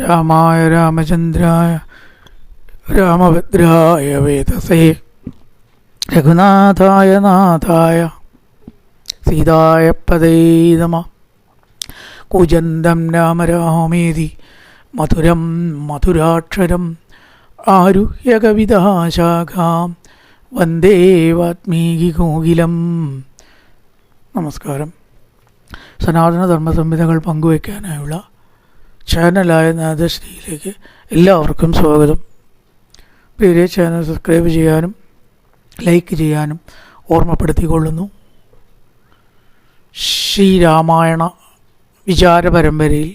രാമായ രാമചന്ദ്രായ രാമഭദ്രായ വേദസേ രഘുനാഥായ നാഥായ സീതായ പദേ നമ കുജന്തം രാമരാമേതി മധുരം മധുരാക്ഷരം ആരുഹ്യ കവിതാശാഖാം വന്ദേ വാത്മീകി കോകിലം. നമസ്കാരം. സനാതന ധർമ്മ സംഹിതകൾ പങ്കുവയ്ക്കാനായുള്ള ചാനലായ നാദശ്രീയിലേക്ക് എല്ലാവർക്കും സ്വാഗതം. പേരെ ചാനൽ സബ്സ്ക്രൈബ് ചെയ്യാനും ലൈക്ക് ചെയ്യാനും ഓർമ്മപ്പെടുത്തിക്കൊള്ളുന്നു. ശ്രീരാമായണ വിചാര പരമ്പരയിൽ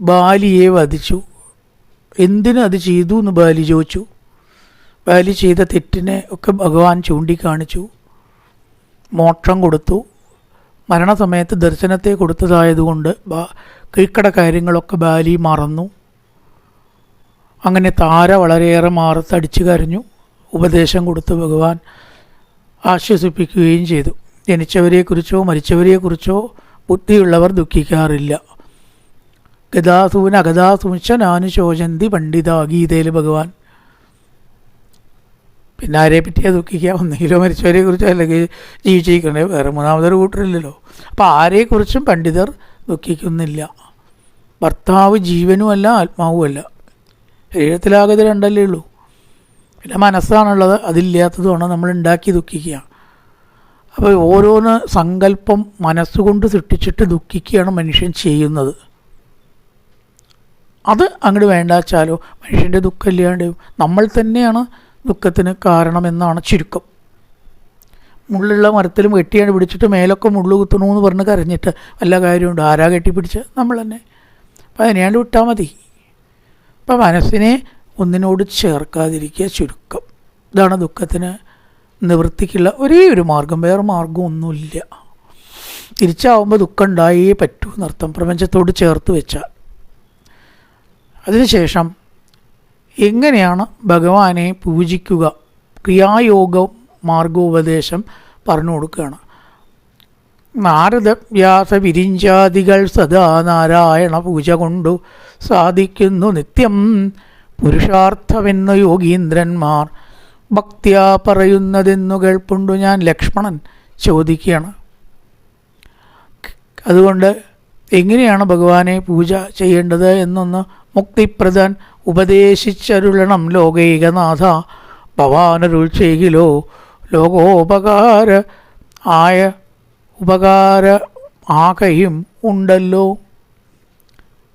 ബാലിയെ വധിച്ചു. എന്തിനു അത് ചെയ്തു എന്ന് ബാലി ചോദിച്ചു. ബാലി ചെയ്ത തെറ്റിനെ ഒക്കെ ഭഗവാൻ ചൂണ്ടിക്കാണിച്ചു. മോക്ഷം കൊടുത്തു. മരണസമയത്ത് ദർശനത്തെ കൊടുത്തതായതുകൊണ്ട് കീഴ്ക്കട കാര്യങ്ങളൊക്കെ ബാലി മറന്നു. അങ്ങനെ താര വളരെയേറെ മാറത്തടിച്ചു കരഞ്ഞു. ഉപദേശം കൊടുത്ത് ഭഗവാൻ ആശ്വസിപ്പിക്കുകയും ചെയ്തു. ജനിച്ചവരെക്കുറിച്ചോ മരിച്ചവരെക്കുറിച്ചോ ബുദ്ധിയുള്ളവർ ദുഃഖിക്കാറില്ല. ഗതാസൂന അഗതാസൂശനാനുശോചന്തി പണ്ഡിത ഗീതയിൽ ഭഗവാൻ പിന്നെ ആരെ പറ്റിയാ ദുഃഖിക്കുക ഒന്നെങ്കിലോ മരിച്ചവരെ കുറിച്ചോ അല്ലെങ്കിൽ ജീവിച്ചിരിക്കണേ വേറെ മൂന്നാമതൊരു കൂട്ടരില്ലല്ലോ. അപ്പം ആരെക്കുറിച്ചും പണ്ഡിതർ ദുഃഖിക്കുന്നില്ല. ഭർത്താവ് ജീവനുമല്ല ആത്മാവുമല്ല ശരീരത്തിലാകെ രണ്ടല്ലേ ഉള്ളൂ. പിന്നെ മനസ്സാണുള്ളത് അതില്ലാത്തതുമാണ് നമ്മൾ ഉണ്ടാക്കി ദുഃഖിക്കുക. അപ്പോൾ ഓരോന്ന് സങ്കല്പം മനസ്സുകൊണ്ട് സൃഷ്ടിച്ചിട്ട് ദുഃഖിക്കുകയാണ് മനുഷ്യൻ ചെയ്യുന്നത്. അത് അങ്ങോട്ട് വേണ്ടാച്ചാലോ? മനുഷ്യന്റെ ദുഃഖം ഇല്ലാണ്ട് നമ്മൾ തന്നെയാണ് ദുഃഖത്തിന് കാരണമെന്നാണ് ചുരുക്കം. മുള്ളുള്ള മരത്തിലും വെട്ടിയാണ് പിടിച്ചിട്ട് മേലൊക്കെ മുള്ളു കുത്തണമെന്ന് പറഞ്ഞ് കരഞ്ഞിട്ട് വല്ല കാര്യമുണ്ട്? ആരാ കെട്ടിപ്പിടിച്ച് നമ്മൾ തന്നെ. അപ്പം അതിനെയാണ്ട് വിട്ടാൽ മതി. അപ്പം മനസ്സിനെ ഒന്നിനോട് ചേർക്കാതിരിക്കുക ചുരുക്കം. ഇതാണ് ദുഃഖത്തിന് നിവൃത്തിക്കുള്ള ഒരേ ഒരു മാർഗം. വേറെ മാർഗം ഒന്നുമില്ല തിരിച്ചാവുമ്പോൾ ദുഃഖം ഉണ്ടായേ പറ്റൂ എന്നർത്ഥം. പ്രപഞ്ചത്തോട് ചേർത്ത് വെച്ചാൽ. അതിനുശേഷം എങ്ങനെയാണ് ഭഗവാനെ പൂജിക്കുക? ക്രിയായോഗ മാർഗോപദേശം പറഞ്ഞു കൊടുക്കുകയാണ്. നാരദ വ്യാസ വിരിഞ്ചാദികൾ സദാ നാരായണ പൂജ കൊണ്ടു സാധിക്കുന്നു നിത്യം. പുരുഷാർത്ഥമെന്ന യോഗീന്ദ്രന്മാർ ഭക്തിയാ പറയുന്നതെന്നു കേൾപ്പുണ്ടു ഞാൻ ലക്ഷ്മണൻ ചോദിക്കുകയാണ്. അതുകൊണ്ട് എങ്ങനെയാണ് ഭഗവാനെ പൂജ ചെയ്യേണ്ടത് എന്നൊന്ന് മുക്തിപ്രദൻ ഉപദേശിച്ചരുളണം ലോകൈകനാഥ. ഭവാനരുൾ ചെയ്യിലോ ലോകോപകാര ആയ ഉപകാര ആകയും ഉണ്ടല്ലോ.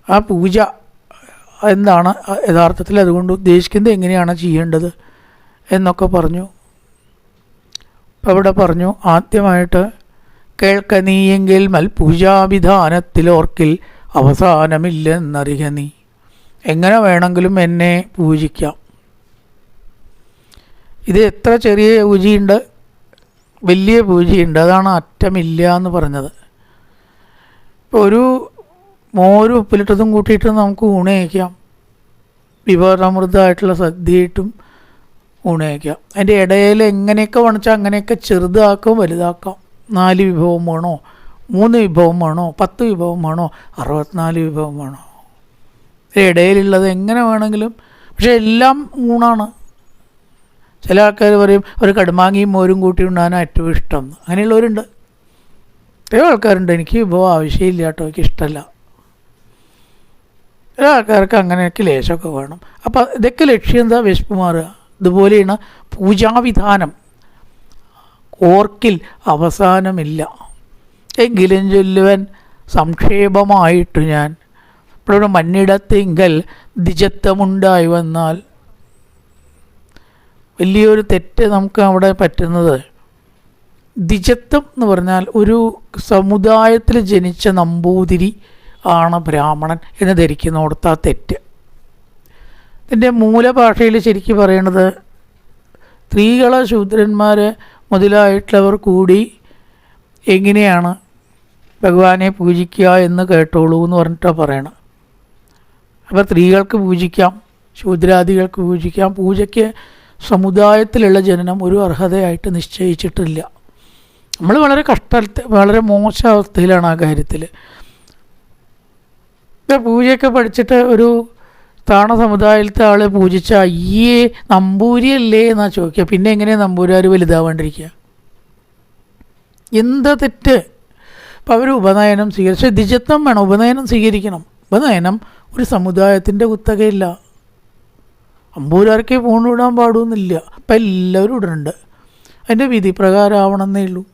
ആ പൂജ എന്താണ്? യഥാർത്ഥത്തിൽ അതുകൊണ്ട് ഉദ്ദേശിക്കുന്നത് എങ്ങനെയാണ് ചെയ്യേണ്ടത് എന്നൊക്കെ പറഞ്ഞു. അപ്പം ഇവിടെ പറഞ്ഞു ആദ്യമായിട്ട് കേൾക്കനീയെങ്കിൽ മൽപൂജാവിധാനത്തിലോർക്കിൽ അവസാനമില്ലെന്നറിയ നീ. എങ്ങനെ വേണമെങ്കിലും എന്നെ പൂജിക്കാം. ഇത് എത്ര ചെറിയ പൂജയുണ്ട്? വലിയ പൂജയുണ്ട്. അതാണ് അറ്റമില്ല എന്ന് പറഞ്ഞത്. ഇപ്പോൾ ഒരു മോരും ഉപ്പിലിട്ടതും കൂട്ടിയിട്ട് നമുക്ക് ഊണയക്കാം വിഭവസമൃദ്ധമായിട്ടുള്ള സദ്യയിട്ടും ഊണയക്കാം അതിന്റെ ഇടയിൽ എങ്ങനെയൊക്കെ വേണിച്ചാൽ അങ്ങനെയൊക്കെ ചെറുതാക്കാം വലുതാക്കാം. നാല് വിഭവം വേണോ? മൂന്ന് വിഭവം വേണോ? പത്ത് വിഭവം വേണോ? അറുപത്തിനാല് വിഭവം വേണോ? ഇടയിലുള്ളത് എങ്ങനെ വേണമെങ്കിലും. പക്ഷേ എല്ലാം ഊണാണ്. ചില ആൾക്കാർ പറയും ഒരു കടുമാങ്ങിയും മോരും കൂട്ടി ഉണ്ടാകാൻ ഏറ്റവും ഇഷ്ടം. അങ്ങനെയുള്ളവരുണ്ട്. എത്രയോ ആൾക്കാരുണ്ട് എനിക്ക് വിഭവം ആവശ്യമില്ല കേട്ടോ എനിക്ക് ഇഷ്ടമല്ല ചില ആൾക്കാർക്ക് അങ്ങനെയൊക്കെ ലേശമൊക്കെ വേണം. അപ്പോൾ ഇതൊക്കെ ലക്ഷ്യം എന്താ വിശപ്പ് മാറുക? ഇതുപോലെയാണ് പൂജാവിധാനം. ഓർക്കിൽ അവസാനമില്ല. എങ്കിലും ചൊല്ലുവൻ സംക്ഷേപമായിട്ട് ഞാൻ ഇപ്പോഴൊരു മണ്ണിടത്തിങ്കൽ ദ്വിജത്വമുണ്ടായി വന്നാൽ വലിയൊരു തെറ്റ് നമുക്ക് അവിടെ പറ്റുന്നത്. ദ്വിജത്വം എന്ന് പറഞ്ഞാൽ ഒരു സമുദായത്തിൽ ജനിച്ച നമ്പൂതിരി ആണ് ബ്രാഹ്മണൻ എന്ന് ധരിക്കുന്നോടത്ത് ആ തെറ്റ്. ഇതിന്റെ മൂലഭാഷയിൽ ശരിക്കും പറയണത് സ്ത്രീകളെ ശൂദ്രന്മാർ മുതലായിട്ടുള്ളവർ കൂടി എങ്ങനെയാണ് ഭഗവാനെ പൂജിക്കുക എന്ന് കേട്ടോളൂ എന്ന് പറഞ്ഞിട്ടാണ് പറയണം അപ്പോൾ സ്ത്രീകൾക്ക് പൂജിക്കാം ശൂദ്രാദികൾക്ക് പൂജിക്കാം. പൂജയ്ക്ക് സമുദായത്തിലുള്ള ജനനം ഒരു അർഹതയായിട്ട് നിശ്ചയിച്ചിട്ടില്ല. നമ്മൾ വളരെ കഷ്ട വളരെ മോശ അവസ്ഥയിലാണ് ആ കാര്യത്തിൽ. പൂജയൊക്കെ പഠിച്ചിട്ട് ഒരു താണ സമുദായത്തെ ആളെ പൂജിച്ച അയ്യേ നമ്പൂരിയല്ലേ എന്നാ ചോദിക്കുക. പിന്നെ എങ്ങനെയാണ് നമ്പൂരാർ വലുതാവാണ്ടിരിക്കുക? എന്താ തെറ്റ്? അപ്പം അവർ ഉപനയനം സ്വീകരിച്ച. ദ്വിജത്വം വേണം. ഉപനയനം സ്വീകരിക്കണം. ഉപനയനം ഒരു സമുദായത്തിന്റെ കുത്തകയില്ല. അമ്പൂരാർക്കേ വിടാൻ പാടുമെന്നില്ല അപ്പം എല്ലാവരും ഇടുന്നുണ്ട്. അതിന്റെ വിധി പ്രകാരം ആവണമെന്നേ ഉള്ളൂ.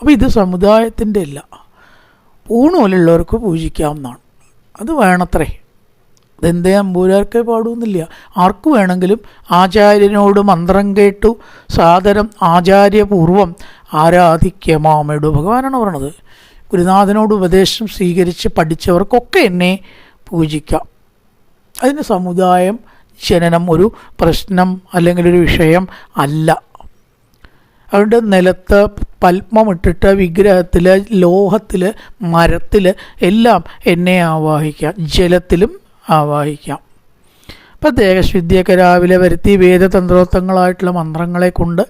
അപ്പോൾ ഇത് സമുദായത്തിന്റെ അല്ല. ഊണുപോലുള്ളവർക്ക് പൂജിക്കാവുന്നതാണ്. അത് വേണത്രേ. അതെന്തേ അമ്പൂരാർക്കേ പാടുമെന്നില്ല ആർക്ക് വേണമെങ്കിലും ആചാര്യനോട് മന്ത്രം കേട്ടു സാദരം ആചാര്യപൂർവം ആരാധിക്കമാമയുടെ ഭഗവാനാണ് പറയണത് ഗുരുനാഥനോട് ഉപദേശം സ്വീകരിച്ച് പഠിച്ചവർക്കൊക്കെ എന്നെ പൂജിക്കാം. അതിന് സമുദായം ജനനം ഒരു പ്രശ്നം അല്ലെങ്കിൽ ഒരു വിഷയം അല്ല. അതുകൊണ്ട് നിലത്ത് പത്മമിട്ടിട്ട് വിഗ്രഹത്തിൽ ലോഹത്തിൽ മരത്തിൽ എല്ലാം എന്നെ ആവാഹിക്കാം. ജലത്തിലും ആവാഹിക്കാം. അപ്പം ദേഹശുദ്ധിയൊക്കെ രാവിലെ വരുത്തി വേദതന്ത്രോത്തങ്ങളായിട്ടുള്ള മന്ത്രങ്ങളെ കൊണ്ട്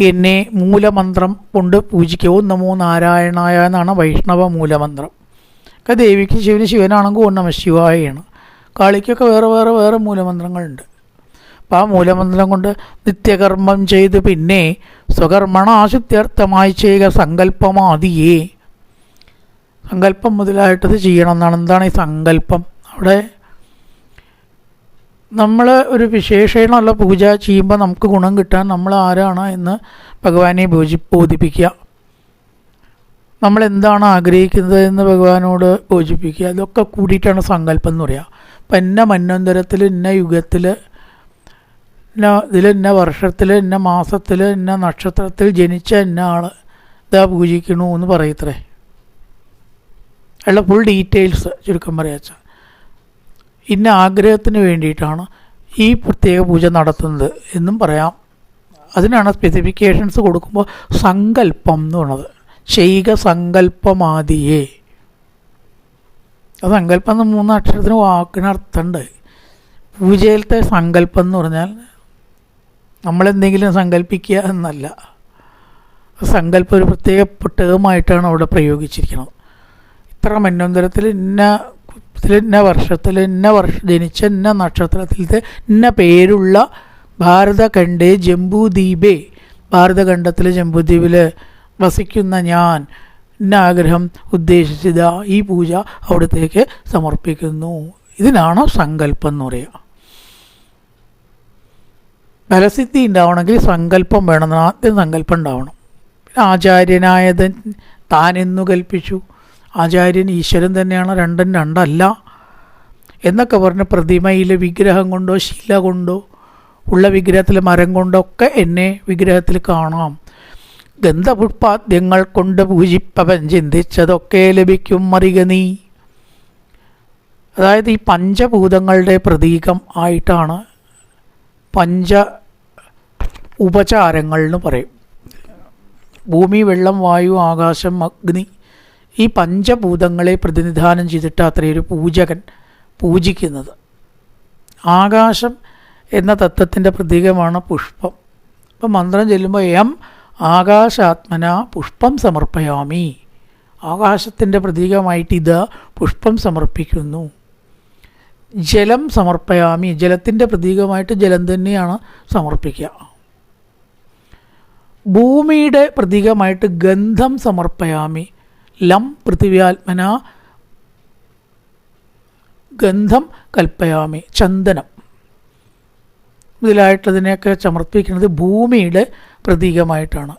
എന്നെ മൂലമന്ത്രം കൊണ്ട് പൂജിക്കവും നമോ നാരായണായ എന്നാണ് വൈഷ്ണവ മൂലമന്ത്രം. ഒക്കെ ദേവിക്ക് ശിവന് ശിവനാണെങ്കിൽ ഓം നമ ശിവായാണ്. കാളിക്കൊക്കെ വേറെ വേറെ വേറെ മൂലമന്ത്രങ്ങളുണ്ട്. അപ്പം ആ മൂലമന്ത്രം കൊണ്ട് നിത്യകർമ്മം ചെയ്ത് പിന്നെ സ്വകർമ്മണാശുദ്ധ്യർത്ഥമായി ചെയ്യുക സങ്കല്പമാതിയേ. സങ്കല്പം മുതലായിട്ടത് ചെയ്യണം എന്നാണ്. എന്താണ് ഈ സങ്കല്പം? അവിടെ നമ്മൾ ഒരു വിശേഷണമുള്ള പൂജ ചെയ്യുമ്പോൾ നമുക്ക് ഗുണം കിട്ടാൻ നമ്മൾ ആരാണ് എന്ന് ഭഗവാനെ ബോധി ബോധിപ്പിക്കുക. നമ്മൾ എന്താണ് ആഗ്രഹിക്കുന്നത് എന്ന് ഭഗവാനോട് ബോധിപ്പിക്കുക. അതൊക്കെ കൂടിയിട്ടാണ് സങ്കല്പം എന്ന് പറയുക അപ്പം ഇന്ന മന്വന്തരത്തിൽ ഇന്ന യുഗത്തിൽ ഇന്ന ഇതിൽ ഇന്ന വർഷത്തിൽ ഇന്ന മാസത്തിൽ ഇന്ന നക്ഷത്രത്തിൽ ജനിച്ച ഇന്ന ആൾ ഇതാ പൂജിക്കണു എന്ന് പറയത്രേ. ഉള്ള ഫുൾ ഡീറ്റെയിൽസ് ചുരുക്കം പറയാച്ച. ഇന്ന ആഗ്രഹത്തിന് വേണ്ടിയിട്ടാണ് ഈ പ്രത്യേക പൂജ നടത്തുന്നത് എന്നും പറയാം. അതിനാണ് സ്പെസിഫിക്കേഷൻസ് കൊടുക്കുമ്പോൾ സങ്കല്പം എന്ന് പറയുന്നത് സങ്കല്പമാതിയേ ആ സങ്കല്പം എന്ന് മൂന്ന് അക്ഷരത്തിന് വാക്കിന് അർത്ഥമുണ്ട്. പൂജയിലത്തെ സങ്കല്പം എന്ന് പറഞ്ഞാൽ നമ്മളെന്തെങ്കിലും സങ്കല്പിക്കുക എന്നല്ല. സങ്കല്പം ഒരു പ്രത്യേക പുട്ടകമായിട്ടാണ് അവിടെ പ്രയോഗിച്ചിരിക്കുന്നത്. ഇത്ര മന്വന്തരത്തിൽ ഇന്ന ഇന്ന വർഷത്തിൽ ഇന്ന വർഷ ജനിച്ച ഇന്ന നക്ഷത്രത്തിലത്തെ ഇന്ന പേരുള്ള ഭാരതഖണ്ഡേ ജംബൂദ്വീപേ. ഭാരതഖണ്ഡത്തിലെ ജംബൂദ്വീപിൽ വസിക്കുന്ന ഞാൻ ഇന്ന ആഗ്രഹം ഉദ്ദേശിച്ചത് ഈ പൂജ അവിടത്തേക്ക് സമർപ്പിക്കുന്നു. ഇതിനാണ് സങ്കല്പം എന്ന് പറയുക ഫലസിദ്ധി ഉണ്ടാവണമെങ്കിൽ സങ്കല്പം വേണം. ആദ്യം സങ്കല്പം ഉണ്ടാവണം. ആചാര്യനായത് താനെന്നു കൽപ്പിച്ചു. ആചാര്യൻ ഈശ്വരൻ തന്നെയാണ് രണ്ടും രണ്ടല്ല എന്നൊക്കെ പറഞ്ഞ് പ്രതിമയിൽ വിഗ്രഹം കൊണ്ടോ ശില കൊണ്ടോ ഉള്ള വിഗ്രഹത്തിൽ മരം കൊണ്ടൊക്കെ എന്നെ വിഗ്രഹത്തിൽ കാണാം. ഗന്ധപുഷ്പാദ്യങ്ങൾ കൊണ്ട് പൂജിപ്പവൻ ചിന്തിച്ചതൊക്കെ ലഭിക്കും മറിക നീ. അതായത് ഈ പഞ്ചഭൂതങ്ങളുടെ പ്രതീകം ആയിട്ടാണ് പഞ്ച ഉപചാരങ്ങൾ എന്ന് പറയും. ഭൂമി വെള്ളം വായു ആകാശം അഗ്നി ഈ പഞ്ചഭൂതങ്ങളെ പ്രതിനിധാനം ചെയ്തിട്ട് അത്രയൊരു പൂജകൻ പൂജിക്കുന്നത്. ആകാശം എന്ന തത്വത്തിന്റെ പ്രതീകമാണ് പുഷ്പം. ഇപ്പം മന്ത്രം ചെല്ലുമ്പോൾ എം ആകാശാത്മന പുഷ്പം സമർപ്പയാമി. ആകാശത്തിന്റെ പ്രതീകമായിട്ട് ഇത് പുഷ്പം സമർപ്പിക്കുന്നു. ജലം സമർപ്പയാമി. ജലത്തിന്റെ പ്രതീകമായിട്ട് ജലം തന്നെയാണ് സമർപ്പിക്കുക. ഭൂമിയുടെ പ്രതീകമായിട്ട് ഗന്ധം സമർപ്പയാമി. ലം പൃഥിവ്യാത്മന ഗന്ധം കൽപ്പയാമി ചന്ദനം. മുതലായിട്ടതിനെയൊക്കെ സമർപ്പിക്കുന്നത് ഭൂമിയുടെ പ്രതീകമായിട്ടാണ്.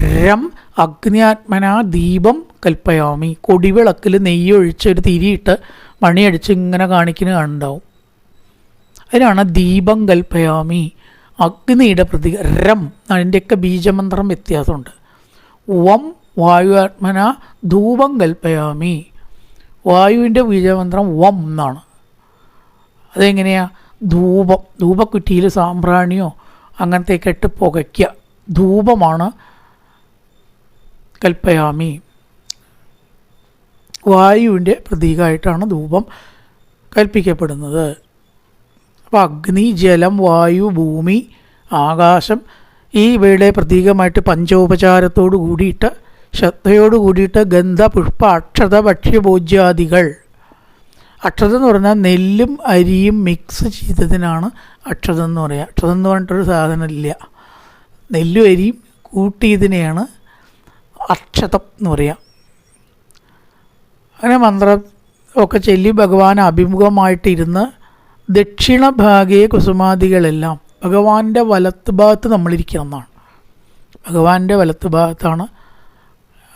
രം അഗ്നിയാത്മന ദീപം കൽപ്പയാമി. കൊടിവിളക്കിൽ നെയ്യൊഴിച്ച് ഒരു തിരിയിട്ട് മണിയടിച്ച് ഇങ്ങനെ കാണിക്കുന്ന കാണുണ്ടാവും അതിനാണ് ദീപം കൽപ്പയാമി അഗ്നിയുടെ പ്രതീക രം. അതിന്റെയൊക്കെ ബീജമന്ത്രം വ്യത്യാസമുണ്ട്. വം വായുവാത്മന ധൂപം കൽപ്പയാമി. വായുവിന്റെ ബീജമന്ത്രം വം എന്നാണ്. അതെങ്ങനെയാ? ധൂപം. ധൂപക്കുറ്റിയിൽ സാമ്പ്രാണിയോ അങ്ങനത്തെയൊക്കെ ഇട്ട് പുകയ്ക്കുക ധൂപമാണ് കൽപ്പയാമി. വായുവിന്റെ പ്രതീകമായിട്ടാണ് ധൂപം കൽപ്പിക്കപ്പെടുന്നത്. അപ്പോൾ അഗ്നി ജലം വായു ഭൂമി ആകാശം ഈ ഇവയുടെ പ്രതീകമായിട്ട് പഞ്ചോപചാരത്തോടു കൂടിയിട്ട് ശ്രദ്ധയോട് കൂടിയിട്ട് ഗന്ധ പുഷ്പ അക്ഷത ഭക്ഷ്യഭോജ്യാദികൾ അക്ഷതം എന്ന് പറഞ്ഞാൽ നെല്ലും അരിയും മിക്സ് ചെയ്തതിനാണ് അക്ഷതം എന്ന് പറയുക. അക്ഷതം എന്ന് പറഞ്ഞിട്ടൊരു സാധനം ഇല്ല നെല്ലും അരിയും കൂട്ടിയതിനെയാണ് അക്ഷതം എന്ന് പറയുക. അങ്ങനെ മന്ത്രം ഒക്കെ ചൊല്ലി ഭഗവാൻ അഭിമുഖമായിട്ടിരുന്ന് ദക്ഷിണഭാഗയെ കുസുമാദികളെല്ലാം ഭഗവാന്റെ വലത്ത് ഭാഗത്ത് നമ്മളിരിക്കണം എന്നാണ്. ഭഗവാന്റെ വലത്ത് ഭാഗത്താണ്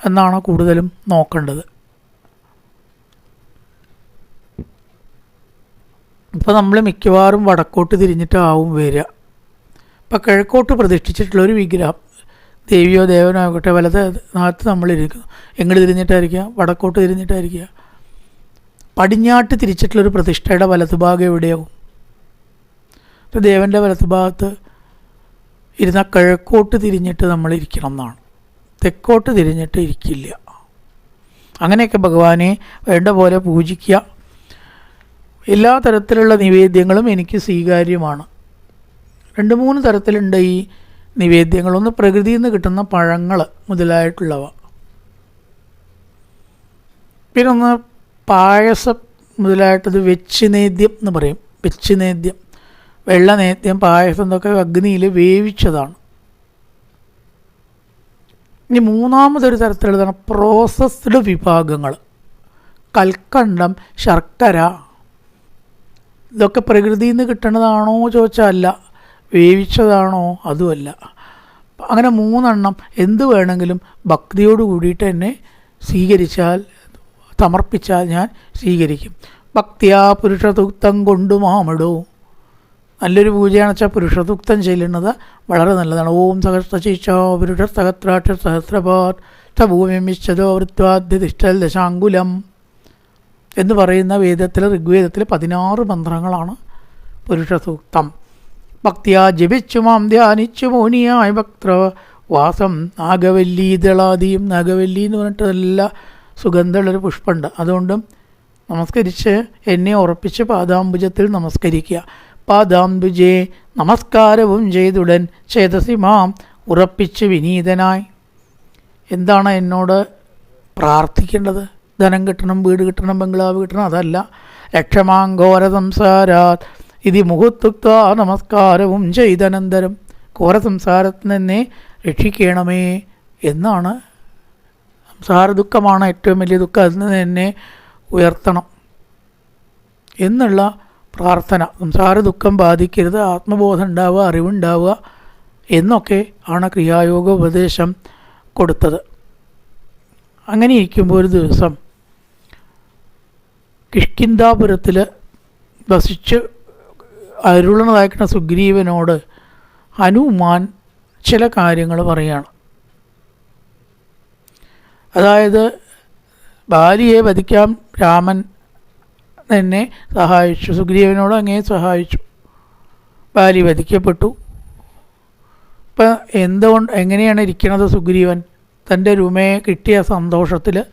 എന്നാണ് കൂടുതലും നോക്കേണ്ടത്. ഇപ്പോൾ നമ്മൾ മിക്കവാറും വടക്കോട്ട് തിരിഞ്ഞിട്ടാവും വരിക. ഇപ്പം കിഴക്കോട്ട് പ്രതിഷ്ഠിച്ചിട്ടുള്ള ഒരു വിഗ്രഹം ദേവിയോ ദേവനോ ആകട്ടെ വലത് നാത്ത് നമ്മളിരിക്കുന്നു എങ്ങോട്ട് തിരിഞ്ഞിട്ടായിരിക്കുക? വടക്കോട്ട് തിരിഞ്ഞിട്ടായിരിക്കുക. പടിഞ്ഞാട്ട് തിരിച്ചിട്ടുള്ളൊരു പ്രതിഷ്ഠയുടെ വലതുഭാഗം എവിടെയാവും? ഇപ്പോൾ ദേവന്റെ വലതുഭാഗത്ത് ഇരുന്ന കിഴക്കോട്ട് തിരിഞ്ഞിട്ട് നമ്മൾ ഇരിക്കണം എന്നാണ്. തെക്കോട്ട് തിരിഞ്ഞിട്ട് ഇരിക്കില്ല. അങ്ങനെയൊക്കെ ഭഗവാനെ വേണ്ട പോലെ പൂജിക്കുക. എല്ലാ തരത്തിലുള്ള നിവേദ്യങ്ങളും എനിക്ക് സ്വീകാര്യമാണ്. രണ്ട് മൂന്ന് തരത്തിലുണ്ട് ഈ നിവേദ്യങ്ങൾ. ഒന്ന് പ്രകൃതിയിൽ നിന്ന് കിട്ടുന്ന പഴങ്ങൾ മുതലായിട്ടുള്ളവ. പിന്നെ ഒന്ന് പായസം മുതലായിട്ടത് വെച്ച് നേദ്യം എന്ന് പറയും. വെച്ച് നേദ്യം വെള്ള നേദ്യം പായസം എന്നൊക്കെ അഗ്നിയിൽ വേവിച്ചതാണ്. ഇനി മൂന്നാമതൊരു തരത്തിലുള്ളതാണ് പ്രോസസ്ഡ് വിഭാഗങ്ങൾ. കൽക്കണ്ടം ശർക്കര. ഇതൊക്കെ പ്രകൃതിയിൽ നിന്ന് കിട്ടുന്നതാണോ ചോദിച്ചാൽ വേവിച്ചതാണോ അതുമല്ല അങ്ങനെ മൂന്നെണ്ണം എന്ത് വേണമെങ്കിലും ഭക്തിയോട് കൂടിയിട്ട് എന്നെ സ്വീകരിച്ചാൽ സമർപ്പിച്ചാൽ ഞാൻ സ്വീകരിക്കും. ഭക്തിയാ പുരുഷതുക്തം കൊണ്ടു മാമിടോ. നല്ലൊരു പൂജയാണ് വെച്ചാൽ പുരുഷതുക്തം ചെല്ലുന്നത് വളരെ നല്ലതാണ്. ഓം സഹസ്രശീശോ പുരുഷ സഹസ്രാക്ഷ സഹസ്രപാത് ഭൂമിമിശ്ചതോ വൃത്വാദ്യതിഷ്ഠൽ ദശാങ്കുലം എന്ന് പറയുന്ന വേദത്തിൽ ഋഗ്വേദത്തിൽ പതിനാറ് മന്ത്രങ്ങളാണ് പുരുഷസൂക്തം. ഭക്തിയാ ജപിച്ചു മാം ധ്യാനിച്ചു മോനിയായ ഭക്ത വാസം. നാഗവല്ലി ദളാദിയും നാഗവല്ലി എന്ന് പറഞ്ഞിട്ട് നല്ല സുഗന്ധമുള്ളൊരു പുഷ്പമുണ്ട്. അതുകൊണ്ടും നമസ്കരിച്ച് എന്നെ ഉറപ്പിച്ച് പാദാംബുജത്തിൽ നമസ്കരിക്കുക. പാദാംബുജേ നമസ്കാരവും ചെയ്തുടൻ ചേതസിമാം ഉറപ്പിച്ച് വിനീതനായി. എന്താണ് എന്നോട് പ്രാർത്ഥിക്കേണ്ടത്? ധനം കിട്ടണം വീട് കിട്ടണം ബംഗ്ലാവ് കിട്ടണം അതല്ല. ലക്ഷമാങ്കോര സംസാരാത് ഇതി മുഹത്തുക്ത നമസ്കാരവും ചെയ്തനന്തരം. ഘോര സംസാരത്തിൽ നിന്നെ രക്ഷിക്കണമേ എന്നാണ്. സംസാര ദുഃഖമാണ് ഏറ്റവും വലിയ ദുഃഖം. അതിൽ നിന്ന് എന്നെ ഉയർത്തണം എന്നുള്ള പ്രാർത്ഥന. സംസാര ദുഃഖം ബാധിക്കരുത്. ആത്മബോധം ഉണ്ടാവുക അറിവുണ്ടാവുക എന്നൊക്കെ ആണ് ക്രിയായോഗ ഉപദേശം കൊടുത്തത്. അങ്ങനെ ഇരിക്കുമ്പോൾ ഒരു ദിവസം കിഷ്കിന്താപുരത്തിൽ വസിച്ച് അരുളണതായിരിക്കുന്ന സുഗ്രീവനോട് ഹനുമാൻ ചില കാര്യങ്ങൾ പറയുകയാണ് അതായത് ഭാര്യയെ വധിക്കാൻ രാമൻ എന്നെ സഹായിച്ചു. സുഗ്രീവനോട് അങ്ങേ സഹായിച്ചു. ബാലി വധിക്കപ്പെട്ടു. ഇപ്പം എന്തുകൊണ്ട് എങ്ങനെയാണ് ഇരിക്കുന്നത് സുഗ്രീവൻ? തന്റെ രുമയെ കിട്ടിയ സന്തോഷത്തിൽ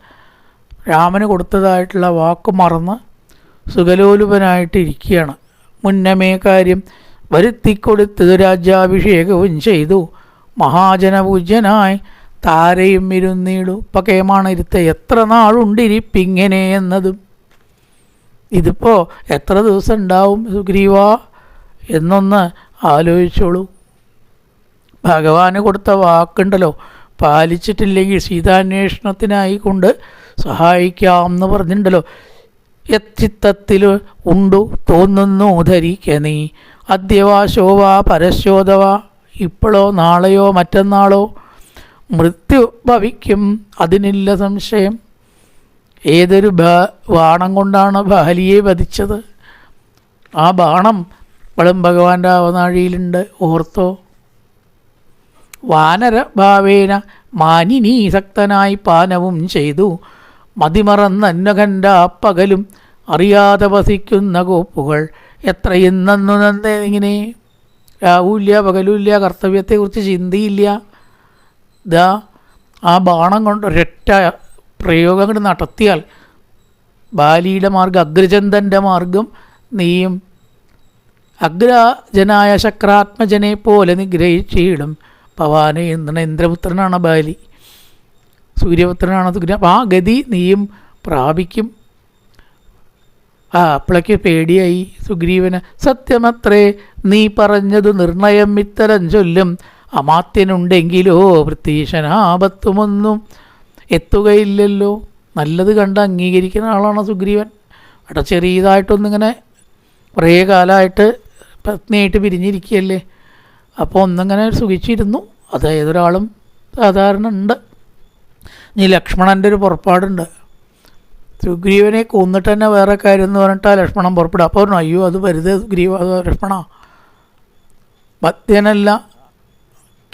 രാമന് കൊടുത്തതായിട്ടുള്ള വാക്ക് മറന്ന് സുഖലോലുപനായിട്ട് ഇരിക്കുകയാണ് മുന്നമേ കാര്യം വരുത്തിക്കൊടുത്തത് രാജ്യാഭിഷേകവും ചെയ്തു. മഹാജനപൂജ്യനായി താരയും ഇരുന്നീടു. ഇപ്പം കേമാണ് ഇരുത്ത എത്ര നാളുണ്ടിരിപ്പിങ്ങനെ എന്നതും? ഇതിപ്പോൾ എത്ര ദിവസം ഉണ്ടാവും സുഗ്രീവ? എന്നൊന്ന് ആലോചിച്ചോളൂ. ഭഗവാന് കൊടുത്ത വാക്കുണ്ടല്ലോ. പാലിച്ചിട്ടില്ലെങ്കിൽ സീതാന്വേഷണത്തിനായി കൊണ്ട് സഹായിക്കാം എന്ന് പറഞ്ഞിട്ടുണ്ടല്ലോ. യച്ചിത്തത്തിൽ ഉണ്ടു തോന്നുന്നു ധരിക്ക നീ. അദ്യവാ ശോവാ പരശോധവ ഇപ്പോഴോ നാളെയോ മറ്റന്നാളോ? മൃത്യു ഭവിക്കും. അതിനില്ല സംശയം. ഏതൊരു ബാണം കൊണ്ടാണ് ബാലിയെ വധിച്ചത്? ആ ബാണം ഇപ്പോഴും ഭഗവാന്റെ അവനാഴിയിലുണ്ട് ഓർത്തോ? വാനര ഭാവേന മാനിനീസക്തനായി പാനവും ചെയ്തു. മതിമറന്നന്നകന്റെ പകലും അറിയാതെ വസിക്കുന്ന കോപ്പുകൾ എത്രയും നന്നു നന്നേ ഇങ്ങനെ? രാവുമില്ല പകലുമില്ല കർത്തവ്യത്തെക്കുറിച്ച് ചിന്തയില്ല. ഇതാ ആ ബാണം കൊണ്ട് ഒരൊറ്റ പ്രയോഗം കൊണ്ട് നടത്തിയാൽ ബാലിയുടെ മാർഗം അഗ്രചന്ദന്റെ മാർഗം നീയും അഗ്രജനായ ശക്രാത്മജനെ പോലെ നിഗ്രഹിച്ചിടും പവാനെ എന്ന ഇന്ദ്രപുത്രനാണ് ബാലി. സൂര്യപുത്രനാണ് അപ്പം ആ ഗതി നീയും പ്രാപിക്കും. ആ അപ്പളയ്ക്ക് പേടിയായി. സുഗ്രീവന് സത്യമത്രേ നീ പറഞ്ഞത് നിർണയം ഇത്തരം ചൊല്ലും. അമാത്യനുണ്ടെങ്കിലോ വൃത്തീശനാപത്തുമൊന്നും എത്തുകയില്ലല്ലോ. നല്ലത് കണ്ട് അംഗീകരിക്കുന്ന ആളാണ് സുഗ്രീവൻ. അവിടെ ചെറിയതായിട്ടൊന്നിങ്ങനെ കുറേ കാലമായിട്ട് പത്നിയായിട്ട് പിരിഞ്ഞിരിക്കുകയല്ലേ. അപ്പോൾ ഒന്നിങ്ങനെ സുഖിച്ചിരുന്നു. അത് ഏതൊരാളും സാധാരണ ഉണ്ട്. ഇനി ലക്ഷ്മണന്റെ ഒരു പുറപ്പാടുണ്ട്. സുഗ്രീവനെ കൊന്നിട്ട് തന്നെ വേറെ കാര്യം എന്ന് പറഞ്ഞിട്ട് ആ ലക്ഷ്മണൻ പുറപ്പെടുക അപ്പോൾ പറഞ്ഞു അയ്യോ അത് വെറുതെ സുഗ്രീവ ലക്ഷ്മണ. ഭക്തനല്ല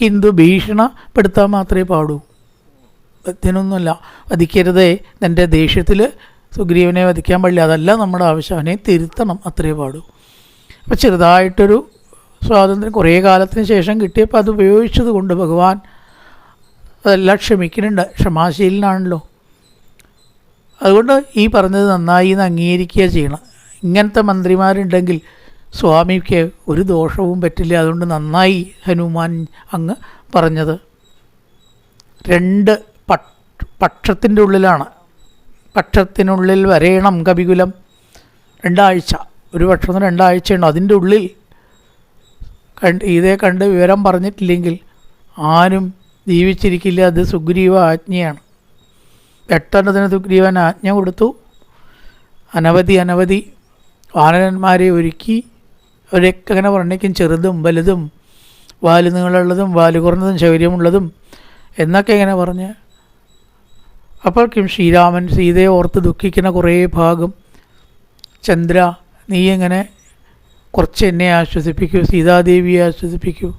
കിന്തു ഭീഷണപ്പെടുത്താൻ മാത്രമേ പാടൂ ഭക്തനൊന്നുമല്ല വധിക്കരുതേ. എന്റെ ദേഷ്യത്തിൽ സുഗ്രീവനെ വധിക്കാൻ പാടില്ല. അതല്ല നമ്മുടെ ആവശ്യം. അവനെ തിരുത്തണം. അത്രേ പാടു അപ്പോൾ ചെറുതായിട്ടൊരു സ്വാതന്ത്ര്യം കുറേ കാലത്തിന് ശേഷം കിട്ടിയപ്പോൾ അത് ഉപയോഗിച്ചത് കൊണ്ട് ഭഗവാൻ അതെല്ലാം ക്ഷമിക്കുന്നുണ്ട്. ക്ഷമാശീലനാണല്ലോ. അതുകൊണ്ട് ഈ പറഞ്ഞത് നന്നായി എന്ന് അംഗീകരിക്കുക ചെയ്യണം. ഇങ്ങനത്തെ മന്ത്രിമാരുണ്ടെങ്കിൽ സ്വാമിക്ക് ഒരു ദോഷവും പറ്റില്ല. അതുകൊണ്ട് നന്നായി ഹനുമാൻ അങ്ങ് പറഞ്ഞത്. രണ്ട് പക്ഷത്തിന്റെ ഉള്ളിലാണ്. പക്ഷത്തിനുള്ളിൽ വരയണം കവികുലം രണ്ടാഴ്ച. ഒരു പക്ഷത്തിന് രണ്ടാഴ്ചയുണ്ട്. അതിന്റെ ഉള്ളിൽ കണ്ട് ഇതേ കണ്ട് വിവരം പറഞ്ഞിട്ടില്ലെങ്കിൽ ആരും ജീവിച്ചിരിക്കില്ല. അത് സുഗ്രീവ ആജ്ഞയാണ്. പെട്ടെന്നതിന് സുഗ്രീവൻ ആജ്ഞ കൊടുത്തു. അനവധി അനവധി വാനരന്മാരെ ഒരുക്കി. അവരെയൊക്കെ അങ്ങനെ പറഞ്ഞേക്കും ചെറുതും വലുതും വാൽ നീളമുള്ളതും വാൽ കുറഞ്ഞതും ശൗര്യമുള്ളതും എന്നൊക്കെ ഇങ്ങനെ പറഞ്ഞ് അപ്പോഴേക്കും ശ്രീരാമൻ സീതയെ ഓർത്ത് ദുഃഖിക്കുന്ന കുറേ ഭാഗം. ചന്ദ്ര നീ എങ്ങനെ കുറച്ച് എന്നെ ആശ്വസിപ്പിക്കൂ സീതാദേവിയെ ആശ്വസിപ്പിക്കൂ?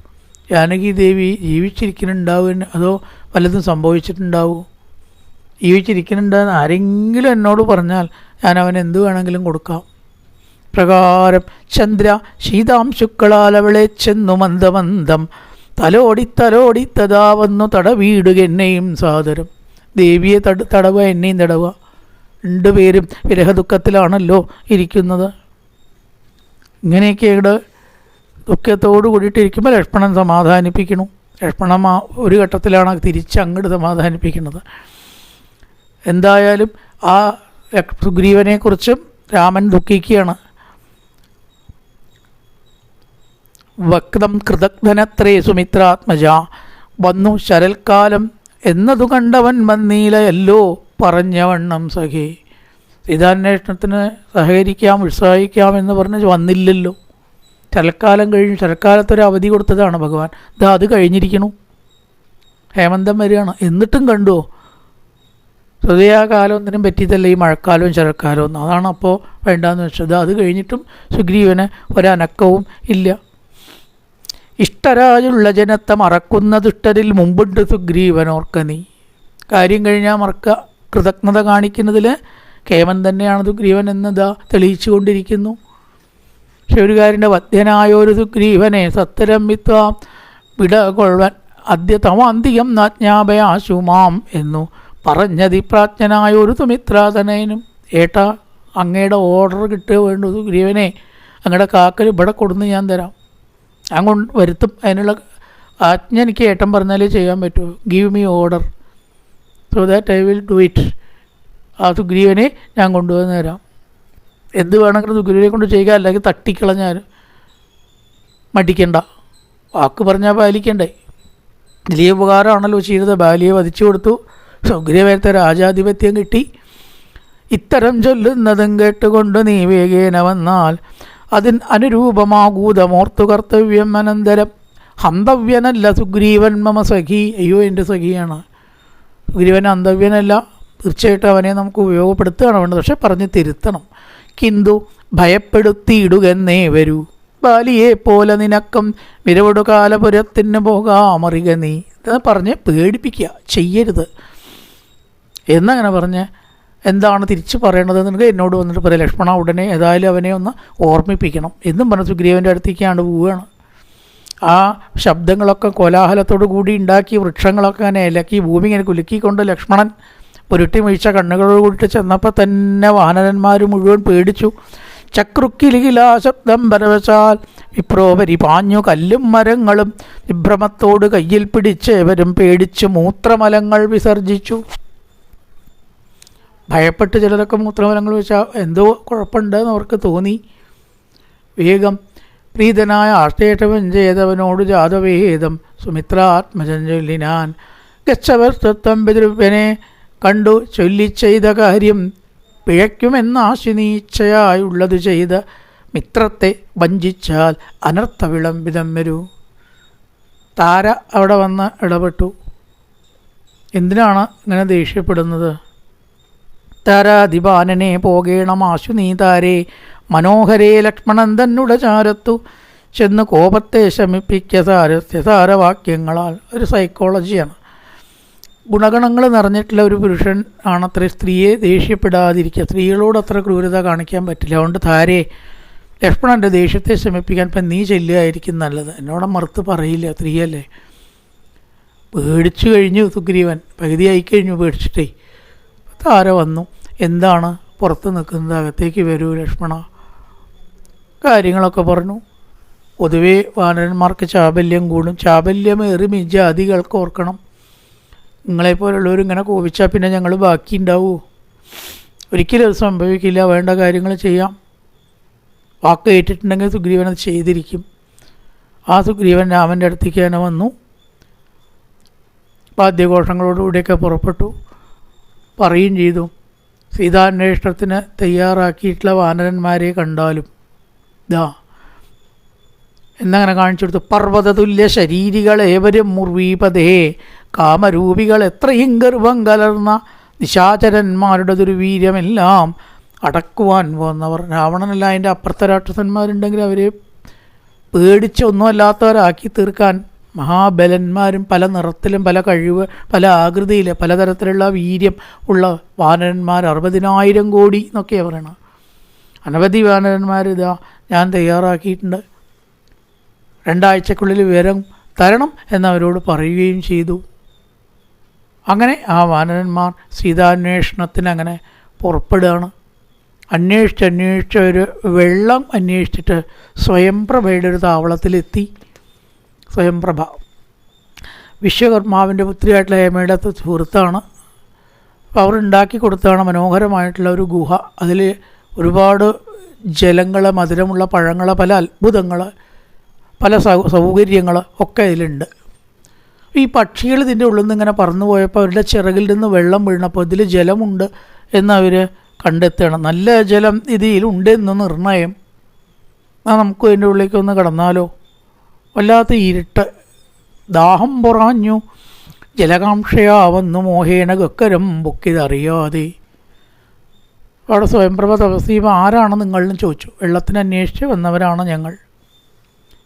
ജാനകി ദേവി ജീവിച്ചിരിക്കുന്നുണ്ടാവും അതോ വല്ലതും സംഭവിച്ചിട്ടുണ്ടാവൂ? ജീവിച്ചിരിക്കുന്നുണ്ടെന്ന് ആരെങ്കിലും എന്നോട് പറഞ്ഞാൽ ഞാൻ അവൻ എന്ത് വേണമെങ്കിലും കൊടുക്കാം. പ്രകാരം ചന്ദ്ര ശീതാംശുക്കളാൽ അവളെ ചെന്നു മന്ദമന്ദം. തലോടി തലോടി തഥാ വന്നു തടവീടുക എന്നെയും സാദരം. ദേവിയെ തട തടവ എന്നെയും തടവ രണ്ടുപേരും വിരഹദുഃഖത്തിലാണല്ലോ ഇരിക്കുന്നത്. ഇങ്ങനെയൊക്കെയുടെ ദുഃഖത്തോടു കൂടിയിട്ടിരിക്കുമ്പോൾ ലക്ഷ്മണൻ സമാധാനിപ്പിക്കണം ലക്ഷ്മണൻ ഒരു ഘട്ടത്തിലാണ് തിരിച്ച് അങ്ങോട്ട് സമാധാനിപ്പിക്കുന്നത്. എന്തായാലും ആ സുഗ്രീവനെക്കുറിച്ചും രാമൻ ദുഃഖിക്കുകയാണ്. വക്തം കൃതജ്ഞനത്രേ സുമിത്രാത്മജ. വന്നു ശരൽക്കാലം എന്നതു കണ്ടവൻ വന്നീലയല്ലോ പറഞ്ഞവണ്ണം സഖി. സീതാന്വേഷണത്തിന് സഹകരിക്കാം ഉത്സാഹിക്കാം എന്ന് പറഞ്ഞ് വന്നില്ലല്ലോ. ശരക്കാലം കഴിഞ്ഞു ശരക്കാലത്തൊരു അവധി കൊടുത്തതാണ് ഭഗവാൻ. ഇതാ അത് കഴിഞ്ഞിരിക്കണു. ഹേമന്തം വരികയാണ്. എന്നിട്ടും കണ്ടോ? ഹൃദയാകാലം ഒന്നിനും പറ്റിയതല്ല ഈ മഴക്കാലവും ശരക്കാലവും അതാണ് അപ്പോൾ വേണ്ടാന്ന് വെച്ചത്. അത് കഴിഞ്ഞിട്ടും സുഗ്രീവന് ഒരനക്കവും ഇല്ല. ഇഷ്ടരാജുള്ള ജനത്തെ മറക്കുന്ന ദുഷ്ടരിൽ മുമ്പുണ്ട് സുഗ്രീവനോർക്ക നീ. കാര്യം കഴിഞ്ഞാൽ മറക്ക. കൃതജ്ഞത കാണിക്കുന്നതിൽ കേമൻ തന്നെയാണ് സുഗ്രീവൻ എന്നതാ തെളിയിച്ചു കൊണ്ടിരിക്കുന്നു ശിവരുകാരന്റെ വധ്യനായ ഒരു സുഗ്രീവനെ സത്തരം വിട വിടകൊള്ളൻ അദ്യ തമാന്തികം നാജ്ഞാപയാശുമാം എന്നു പറഞ്ഞതി പ്രാജ്ഞനായ ഒരു സുമിത്രാതനയനും ഏട്ടാ അങ്ങയുടെ ഓർഡർ കിട്ടുക വേണ്ടു സുഗ്രീവനെ. അങ്ങയുടെ കാക്കൽ ഇവിടെ കൊടുന്ന് ഞാൻ തരാം. ഞാൻ കൊണ്ട് വരുത്തും. അതിനുള്ള ആജ്ഞ എനിക്ക് ഏട്ടൻ പറഞ്ഞാലേ ചെയ്യാൻ പറ്റൂ. Give me order so that I will do it ആ സുഗ്രീവനെ ഞാൻ കൊണ്ടുവന്ന് തരാം. എന്ത് വേണമെങ്കിലും സുഗ്രീവനെ കൊണ്ട് ചെയ്യുക അല്ലെങ്കിൽ തട്ടിക്കളഞ്ഞാൽ മടിക്കണ്ട. വാക്ക് പറഞ്ഞാൽ പാലിക്കണ്ടേ. വലിയ ഉപകാരമാണല്ലോ ചെയ്തത്. ബാലിയെ വധിച്ചു കൊടുത്തു. സുഗ്രീവനത്തെ രാജാധിപത്യം കിട്ടി. ഇത്തരം ചൊല്ലുന്നതും കേട്ടുകൊണ്ട് നീ വേഗേന വന്നാൽ അതിൻ അനുരൂപമാകൂതമോർത്തു കർത്തവ്യം അനന്തരം. ഹന്തവ്യനല്ല സുഗ്രീവൻ മമ സഖി. അയ്യോ എന്റെ സഖിയാണ്. സുഗ്രീവൻ അന്തവ്യനല്ല തീർച്ചയായിട്ടും അവനെ നമുക്ക് ഉപയോഗപ്പെടുത്തുകയാണ് വേണ്ടത്. പക്ഷെ പറഞ്ഞ് തിരുത്തണം. കിന്തു ഭയപ്പെടുത്തിയിടുകെന്നേ വരൂ. ബാലിയെ പോലെ നിനക്കം വിരവടു കാലപുരത്തിന് പോകാമറിക നീ എന്ന് പറഞ്ഞ് പേടിപ്പിക്കുക. ചെയ്യരുത്. എന്നങ്ങനെ പറഞ്ഞ് എന്താണ് തിരിച്ച് പറയണത് എന്നുണ്ടെങ്കിൽ എന്നോട് വന്നിട്ട് പറയാം ലക്ഷ്മണ ഉടനെ ഏതായാലും അവനെ ഒന്ന് ഓർമ്മിപ്പിക്കണം. എന്നും പറഞ്ഞ് സുഗ്രീവന്റെ അടുത്തേക്കാണ് പോവുകയാണ്. ആ ശബ്ദങ്ങളൊക്കെ കോലാഹലത്തോടു കൂടി ഉണ്ടാക്കി വൃക്ഷങ്ങളൊക്കെ അങ്ങനെ ഇലക്കി ഭൂമി ഇങ്ങനെ കുലുക്കിക്കൊണ്ട് ലക്ഷ്മണൻ പുരുട്ടി വീഴ്ച കണ്ണുകളോട് കൂടിയിട്ട് ചെന്നപ്പോൾ തന്നെ വാനരന്മാർ മുഴുവൻ പേടിച്ചു. ചക്രുക്കിലികിലാ ശബ്ദം പരവശാൽ വിപ്രോപരി പാഞ്ഞു കല്ലും മരങ്ങളും വിഭ്രമത്തോട് കയ്യിൽ പിടിച്ച് ഇവരും പേടിച്ച് മൂത്രമലങ്ങൾ വിസർജിച്ചു. ഭയപ്പെട്ട് ചിലരൊക്കെ മൂത്രഫലങ്ങൾ വെച്ചാൽ എന്തോ കുഴപ്പമുണ്ടെന്ന് അവർക്ക് തോന്നി. വേഗം പ്രീതനായ ആഷ്ടേഷവൻ ചെയ്തവനോട് ജാതവേദം സുമിത്രാത്മജഞ്ചൊല്ലിനാൻ ഗച്ഛവർത്തത്വം പിതൃപ്പനെ കണ്ടു ചൊല്ലി ചെയ്ത കാര്യം പിഴയ്ക്കുമെന്നാശിനീച്ഛയായുള്ളത് ചെയ്ത് മിത്രത്തെ വഞ്ചിച്ചാൽ അനർത്ഥ വിളംബിതം വരൂ. താര അവിടെ വന്ന് ഇടപെട്ടു. എന്തിനാണ് ഇങ്ങനെ ദേഷ്യപ്പെടുന്നത്? താരാധിപാനനെ പോകേണമാശു നീ താരേ. മനോഹരേ ലക്ഷ്മണൻ തന്നുട ചാരത്തു. ചെന്ന് കോപത്തെ ശമിപ്പിക്ക സാരവാക്യങ്ങളാൽ ഒരു സൈക്കോളജിയാണ് ഗുണഗണങ്ങൾ നിറഞ്ഞിട്ടുള്ള ഒരു പുരുഷൻ ആണത്ര. സ്ത്രീയെ ദേഷ്യപ്പെടാതിരിക്കുക. സ്ത്രീകളോട് അത്ര ക്രൂരത കാണിക്കാൻ പറ്റില്ല. അതുകൊണ്ട് താരേ ലക്ഷ്മണന്റെ ദേഷ്യത്തെ ശമിപ്പിക്കാൻ ഇപ്പം നീ ചെല്ലുകയായിരിക്കും നല്ലത്. എന്നോട് മറുത്ത് പറയില്ല. സ്ത്രീയല്ലേ. പേടിച്ചു കഴിഞ്ഞു സുഗ്രീവൻ. പകുതിയായി കഴിഞ്ഞു പേടിച്ചിട്ടേ. താര വന്നു. എന്താണ്? പുറത്ത് നിൽക്കുന്നത് അകത്തേക്ക് വരൂ ലക്ഷ്മണ. കാര്യങ്ങളൊക്കെ പറഞ്ഞു. പൊതുവേ വാനരന്മാർക്ക് ചാബല്യം കൂടും. ചാബല്യമേറി മിജാതികൾക്ക് ഓർക്കണം. നിങ്ങളെപ്പോലുള്ളവർ ഇങ്ങനെ കോപിച്ചാൽ പിന്നെ ഞങ്ങൾ ബാക്കി ഉണ്ടാവുമോ ഒരിക്കലും അത് സംഭവിക്കില്ല. വേണ്ട കാര്യങ്ങൾ ചെയ്യാം. വാക്ക് കേട്ടിട്ടുണ്ടെങ്കിൽ സുഗ്രീവൻ അത് ചെയ്തിരിക്കും. ആ സുഗ്രീവൻ രാമന്റെ അടുത്തേക്ക് തന്നെ വന്നു. വാദ്യഘോഷങ്ങളോടുകൂടിയൊക്കെ പുറപ്പെട്ടു. പറയുകയും ചെയ്തു. സീതാന്വേഷണത്തിന് തയ്യാറാക്കിയിട്ടുള്ള വാനരന്മാരെ കണ്ടാലും ദാ എന്നങ്ങനെ കാണിച്ചു കൊടുത്തു. പർവതതുല്യ ശരീരികൾ ഏവരും മുർവീപതേ കാമരൂപികൾ എത്രയും ഗർഭം കലർന്ന നിശാചരന്മാരുടെ ദുർവീര്യമെല്ലാം അടക്കുവാൻ പോന്നവർ രാവണനല്ല അതിന്റെ അപ്പുറത്തെ രാക്ഷസന്മാരുണ്ടെങ്കിൽ അവരെ പേടിച്ചൊന്നുമല്ലാത്തവരാക്കി തീർക്കാൻ മഹാബലന്മാരും പല നിറത്തിലും പല കഴിവ് പല ആകൃതിയിൽ പലതരത്തിലുള്ള വീര്യം ഉള്ള വാനരന്മാർ അറുപതിനായിരം കോടി എന്നൊക്കെയാണ് പറയണത്. അനവധി വാനരന്മാർ ഇതാ ഞാൻ തയ്യാറാക്കിയിട്ടുണ്ട്. രണ്ടാഴ്ചക്കുള്ളിൽ വിവരം തരണം എന്നവരോട് പറയുകയും ചെയ്തു. അങ്ങനെ ആ വാനരന്മാർ സീതാന്വേഷണത്തിന് അങ്ങനെ പുറപ്പെടുകയാണ്. അന്വേഷിച്ച് അന്വേഷിച്ച് ഒരു വെള്ളം അന്വേഷിച്ചിട്ട് സ്വയംപ്രഭയുടെ ഒരു താവളത്തിലെത്തി. സ്വയംപ്രഭ. വിശ്വകർമാവിന്റെ പുത്രിയായിട്ടുള്ള ഏമയുടെ സുഹൃത്താണ്. അപ്പോൾ അവർ ഉണ്ടാക്കി കൊടുത്താണ് മനോഹരമായിട്ടുള്ള ഒരു ഗുഹ. അതിൽ ഒരുപാട് ജലങ്ങൾ മധുരമുള്ള പഴങ്ങൾ പല അത്ഭുതങ്ങൾ പല സൗകര്യങ്ങൾ ഒക്കെ ഇതിലുണ്ട് ഈ പക്ഷികൾ ഇതിന്റെ ഉള്ളിൽ നിന്ന് ഇങ്ങനെ പറന്നു പോയപ്പോൾ അവരുടെ ചിറകിൽ നിന്ന് വെള്ളം വീണപ്പോൾ ഇതിൽ ജലമുണ്ട് എന്നവർ കണ്ടെത്തണം നല്ല ജലം ഇതിലുണ്ട് എന്ന് നിർണയം. നമുക്ക് അതിന്റെ ഉള്ളിലേക്ക് ഒന്ന് കടന്നാലോ? വല്ലാത്ത ഇരുട്ട്. ദാഹം പുറാഞ്ഞു. ജലകാംക്ഷയാവന്നു മോഹേണ ഗക്കരം പൊക്കിതറിയാതെ. അവിടെ സ്വയംപ്രഭ തപസീമ ആരാണ് നിങ്ങളെന്ന് ചോദിച്ചു. വെള്ളത്തിന് അന്വേഷിച്ച് വന്നവരാണ് ഞങ്ങൾ.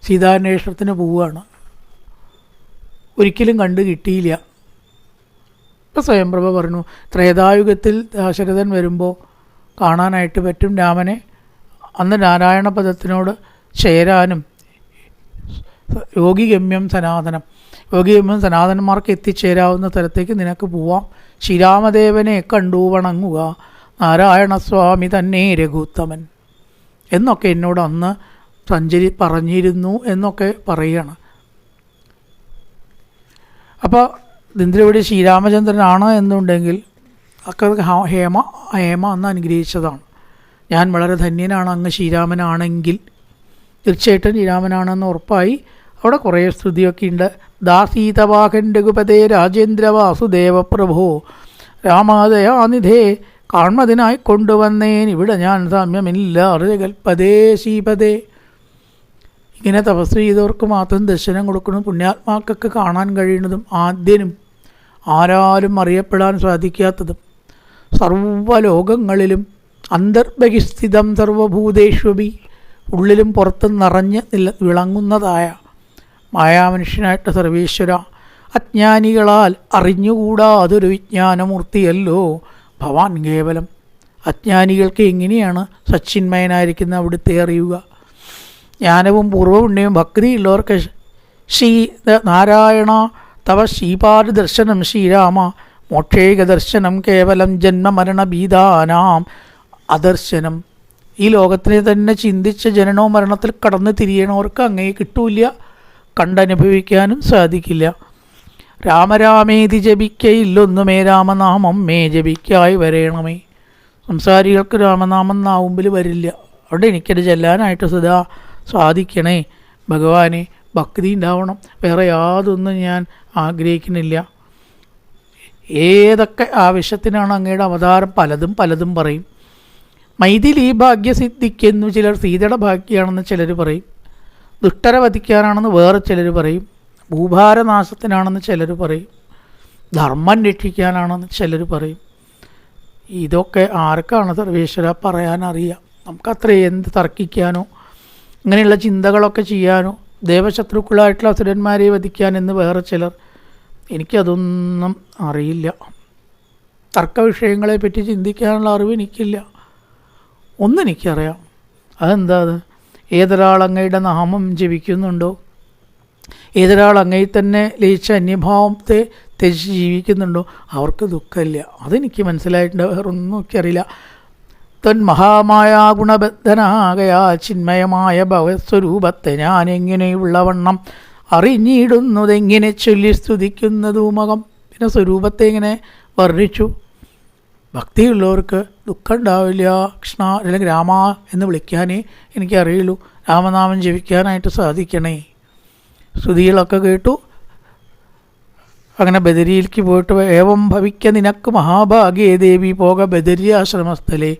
സീതാന്വേഷണത്തിന് പോവുകയാണ്. ഒരിക്കലും കണ്ടു കിട്ടിയില്ല. ഇപ്പോൾ സ്വയംപ്രഭ പറഞ്ഞു ത്രേതായുഗത്തിൽ ദാശരഥൻ വരുമ്പോൾ കാണാനായിട്ട് പറ്റും രാമനെ. അന്ന് നാരായണ പദത്തിനോട് ചേരാനും യോഗിഗമ്യം സനാതനം. യോഗിഗമ്യം സനാതനന്മാർക്ക് എത്തിച്ചേരാവുന്ന തരത്തേക്ക് നിനക്ക് പോവാം. ശ്രീരാമദേവനെ കണ്ടു വണങ്ങുക. നാരായണസ്വാമി തന്നെ രഘുത്തമൻ. എന്നൊക്കെ എന്നോട് അന്ന് സഞ്ചരി പറഞ്ഞിരുന്നു എന്നൊക്കെ പറയുകയാണ് അപ്പോൾ ഇന്ദ്രവിടെ ശ്രീരാമചന്ദ്രനാണ് എന്നുണ്ടെങ്കിൽ ഒക്കെ ഹേമ ഹേമ അന്ന് അനുഗ്രഹിച്ചതാണ്. ഞാൻ വളരെ ധന്യനാണ് അങ്ങ് ശ്രീരാമനാണെങ്കിൽ. തീർച്ചയായിട്ടും ശ്രീരാമനാണെന്ന് ഉറപ്പായി. അവിടെ കുറേ സ്തുതിയൊക്കെ ഉണ്ട് ദാസീതവാഹൻ രഘുപതേ രാജേന്ദ്ര വാസുദേവ പ്രഭോ രാമാദയാനിധേ കാൺമതിനായി കൊണ്ടുവന്നേൻ ഇവിടെ ഞാൻ സാമ്യമില്ല കൽപ്പതേ ശീപതേ ഇങ്ങനെ തപസ് ചെയ്തവർക്ക് മാത്രം ദർശനം കൊടുക്കണം പുണ്യാത്മാക്കൾക്ക് കാണാൻ കഴിയുന്നതും ആദ്യനും ആരാലും അറിയപ്പെടാൻ സാധിക്കാത്തതും സർവലോകങ്ങളിലും അന്തർബഹിസ്ഥിതം സർവഭൂതേഷ്വപി ഉള്ളിലും പുറത്തും നിറഞ്ഞ് നില വിളങ്ങുന്നതായ മായാമനുഷ്യനായിട്ട് സർവീശ്വര അജ്ഞാനികളാൽ അറിഞ്ഞുകൂടാതൊരു വിജ്ഞാനമൂർത്തിയല്ലോ. ഭവാൻ കേവലം അജ്ഞാനികൾക്ക് എങ്ങനെയാണ് സച്ചിന്മയനായിരിക്കുന്ന അവിടുത്തെ അറിയുക? ജ്ഞാനവും പൂർവപുണ്യവും ഭക്തിയുള്ളവർക്ക് ശ്രീ നാരായണ തവ ശ്രീപാദ ദർശനം ശ്രീരാമ മോക്ഷേക ദർശനം കേവലം ജന്മമരണ ഭീതാനാം അദർശനം. ഈ ലോകത്തിനെ തന്നെ ചിന്തിച്ച് ജനനോ മരണത്തിൽ കടന്നു തിരിയണവർക്ക് അങ്ങേ കിട്ടൂല കണ്ടനുഭവിക്കാനും സാധിക്കില്ല. രാമരാമേതി ജപിക്കയില്ലൊന്നുമേ രാമനാമം മേ ജപിക്കായി വരേണമേ. സംസാരികൾക്ക് രാമനാമം നാവുമ്പിൽ വരില്ല. അവിടെ എനിക്കത് ചെല്ലാനായിട്ട് സദാ സാധിക്കണേ. ഭഗവാനെ ഭക്തി ഉണ്ടാവണം. വേറെ യാതൊന്നും ഞാൻ ആഗ്രഹിക്കുന്നില്ല. ഏതൊക്കെ ആവശ്യത്തിനാണ് അങ്ങയുടെ അവതാരം പലതും പലതും പറയും. മൈഥിലി ഭാഗ്യസിദ്ധിക്കെന്നു ചിലർ സീതയുടെ ഭാഗ്യമാണെന്ന് ചിലർ പറയും. ദുഷ്ടരെ വധിക്കാനാണെന്ന് വേറെ ചിലർ പറയും. ഭൂഭാരനാശത്തിനാണെന്ന് ചിലർ പറയും. ധർമ്മം രക്ഷിക്കാനാണെന്ന് ചിലർ പറയും. ഇതൊക്കെ ആർക്കാണ് സർവേശ്വര പറയാനറിയാം. നമുക്കത്ര എന്ത് തർക്കിക്കാനോ ഇങ്ങനെയുള്ള ചിന്തകളൊക്കെ ചെയ്യാനോ ദേവശത്രുക്കളായിട്ടുള്ള അസുരന്മാരെ വധിക്കാനെന്ന് വേറെ ചിലർ എനിക്കതൊന്നും അറിയില്ല. തർക്ക വിഷയങ്ങളെപ്പറ്റി ചിന്തിക്കാനുള്ള അറിവ് എനിക്കില്ല. ഒന്നെനിക്കറിയാം. അതെന്താ അത്? ഏതൊരാൾ അങ്ങയുടെ നാമം ജപിക്കുന്നുണ്ടോ? ഏതൊരാൾ അങ്ങയിൽ തന്നെ ലയിച്ച അന്യഭാവത്തെ ത്യജിച്ച് ജീവിക്കുന്നുണ്ടോ? അവർക്ക് ദുഃഖമില്ല. അതെനിക്ക് മനസ്സിലായിട്ടുണ്ട്. വേറൊന്നും എനിക്കറിയില്ല തൻ മഹാമായ ഗുണബദ്ധനാകയാ ചിന്മയമായ ഭവസ്വരൂപത്തെ ഞാൻ എങ്ങനെയുള്ളവണ്ണം അറിഞ്ഞിടുന്നതെങ്ങനെ ചൊല്ലി സ്തുതിക്കുന്നതുമകം? പിന്നെ സ്വരൂപത്തെ ഇങ്ങനെ വർണിച്ചു? ഭക്തിയുള്ളവർക്ക് ദുഃഖം ഉണ്ടാവില്ല കൃഷ്ണ അല്ലെങ്കിൽ രാമ എന്ന് വിളിക്കാനേ എനിക്കറിയുള്ളൂ. രാമനാമം ജപിക്കാനായിട്ട് സാധിക്കണേ. സ്തുതികളൊക്കെ കേട്ടു. അങ്ങനെ ബദരിയിലേക്ക് പോയിട്ട് ഏവം ഭവിക്ക നിനക്ക് മഹാഭാഗ്യേ ദേവി പോക ബദരിയാശ്രമസ്ഥലേ.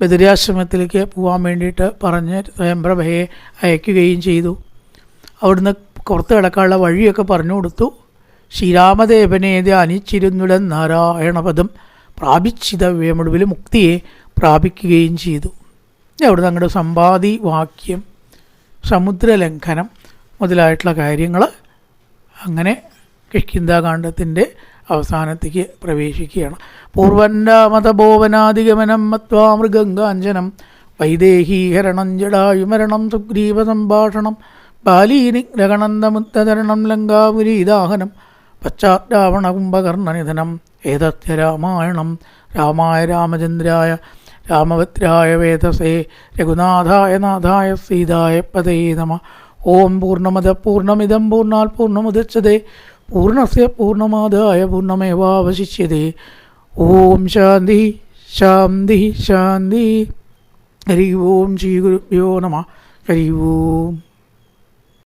ബദരിയാശ്രമത്തിലേക്ക് പോകാൻ വേണ്ടിയിട്ട് പറഞ്ഞ് സ്വയംപ്രഭയെ അയക്കുകയും ചെയ്തു. അവിടുന്ന് പുറത്ത് കിടക്കാനുള്ള വഴിയൊക്കെ പറഞ്ഞു കൊടുത്തു. ശ്രീരാമദേവനെ ധ്യാനിച്ചിരുന്നുടൻ നാരായണപദം പ്രാപിച്ചിതവ്യമൊടുവിൽ മുക്തിയെ പ്രാപിക്കുകയും ചെയ്തു. അവിടെ തങ്ങളുടെ സമ്പാദി വാക്യം സമുദ്രലംഘനം മുതലായിട്ടുള്ള കാര്യങ്ങൾ അങ്ങനെ കിഷ്കിന്താകാന്ഡത്തിന്റെ അവസാനത്തേക്ക് പ്രവേശിക്കുകയാണ്. പൂർവന്നാമതഭോവനാധിഗമനം മത്വാ മൃഗങ്കാഞ്ചനം വൈദേഹീഹരണം ജടായുമരണം സുഗ്രീവ സംഭാഷണം ബാലീനിഗ്രഹണന്തമുത്തരണം ലങ്കാപുരീദാഹനം പശ്ചാത്രാവണ ഏതത്യ രാമായണം? രാമായ രാമചന്ദ്രായ രാമഭദ്രായ വേദസേ രഘുനാഥായ നാഥായ സീതായ പതേ നമ. ഓം പൂർണമത പൂർണമിതം പൂർണാൽ പൂർണമുദച്ഛതേ പൂർണസ്യ പൂർണമാതായ പൂർണമേവാവശിഷ്യതേ ഓം ശാന്തി ശാന്തി ശാന്തി. ഹരി ഓം ശ്രീ ഗുരുഭ്യോ നമ. ഹരി ഓം.